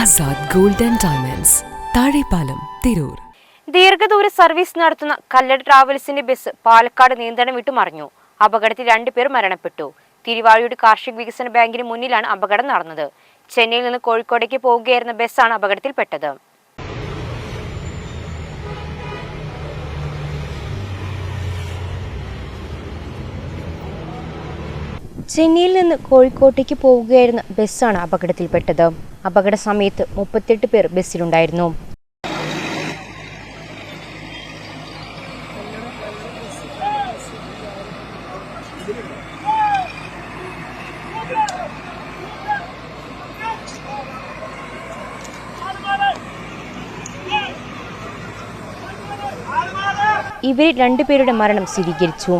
Azad gold and diamonds Thazhepalam Tirur. ദീർഘദൂര service നടത്തുന്ന Kallada ട്രാവൽസിന്റെ bus Palakkad നിയന്ത്രണം വിട്ടു മറിഞ്ഞു. അപകടത്തിൽ രണ്ടുപേർ മരണപ്പെട്ടു. തിരുവാഴിയുടെ കാർഷിക വികസന ബാങ്കിന് മുന്നിലാണ് അപകടം നടന്നത്. ചെന്നൈയിൽ നിന്ന് കോഴിക്കോടേക്ക് പോവുകയായിരുന്ന ബസ്സാണ് അപകടത്തിൽപ്പെട്ടത്. ചെന്നൈയിൽ നിന്ന് കോഴിക്കോട്ടേക്ക് പോവുകയായിരുന്ന ബസ്സാണ് അപകടത്തിൽപ്പെട്ടത്. അപകട സമയത്ത് മുപ്പത്തെട്ട് പേർ ബസ്സിലുണ്ടായിരുന്നു. ഇവരിൽ രണ്ടുപേരുടെ മരണം സ്ഥിരീകരിച്ചു.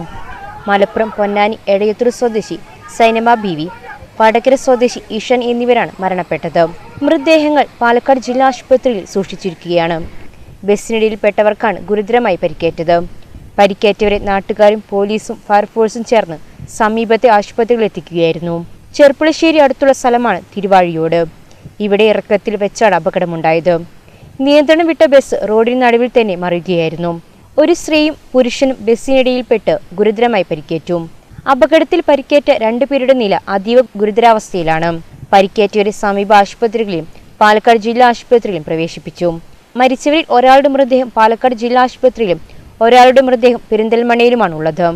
മലപ്പുറം പൊന്നാനി എടയത്തൂർ സ്വദേശി സൈനമ ബി വി വടകര സ്വദേശി ഇഷൻ എന്നിവരാണ് മരണപ്പെട്ടത്. മൃതദേഹങ്ങൾ പാലക്കാട് ജില്ലാ ആശുപത്രിയിൽ സൂക്ഷിച്ചിരിക്കുകയാണ്. ബസ്സിനിടയിൽപ്പെട്ടവർക്കാണ് ഗുരുതരമായി പരിക്കേറ്റത്. പരിക്കേറ്റവരെ നാട്ടുകാരും പോലീസും ഫയർഫോഴ്സും ചേർന്ന് സമീപത്തെ ആശുപത്രികളിൽ എത്തിക്കുകയായിരുന്നു. ചെർപ്പുളശ്ശേരി അടുത്തുള്ള സ്ഥലമാണ് തിരുവാഴിയോട്. ഇവിടെ ഇറക്കത്തിൽ വെച്ചാണ് അപകടമുണ്ടായത്. നിയന്ത്രണം വിട്ട ബസ് റോഡിന് നടുവിൽ തന്നെ മറിയുകയായിരുന്നു. ഒരു സ്ത്രീയും പുരുഷനും ബസ്സിനിടയിൽപ്പെട്ട് ഗുരുതരമായി പരിക്കേറ്റു. അപകടത്തിൽ പരിക്കേറ്റ രണ്ടുപേരുടെ നില അതീവ ഗുരുതരാവസ്ഥയിലാണ്. പരിക്കേറ്റവരെ സമീപ ആശുപത്രികളിലും പാലക്കാട് ജില്ലാ ആശുപത്രിയിലും പ്രവേശിപ്പിച്ചു. മരിച്ചവരിൽ ഒരാളുടെ മൃതദേഹം പാലക്കാട് ജില്ലാ ആശുപത്രിയിലും ഒരാളുടെ മൃതദേഹം പെരിന്തൽമണ്ണയിലുമാണുള്ളത്.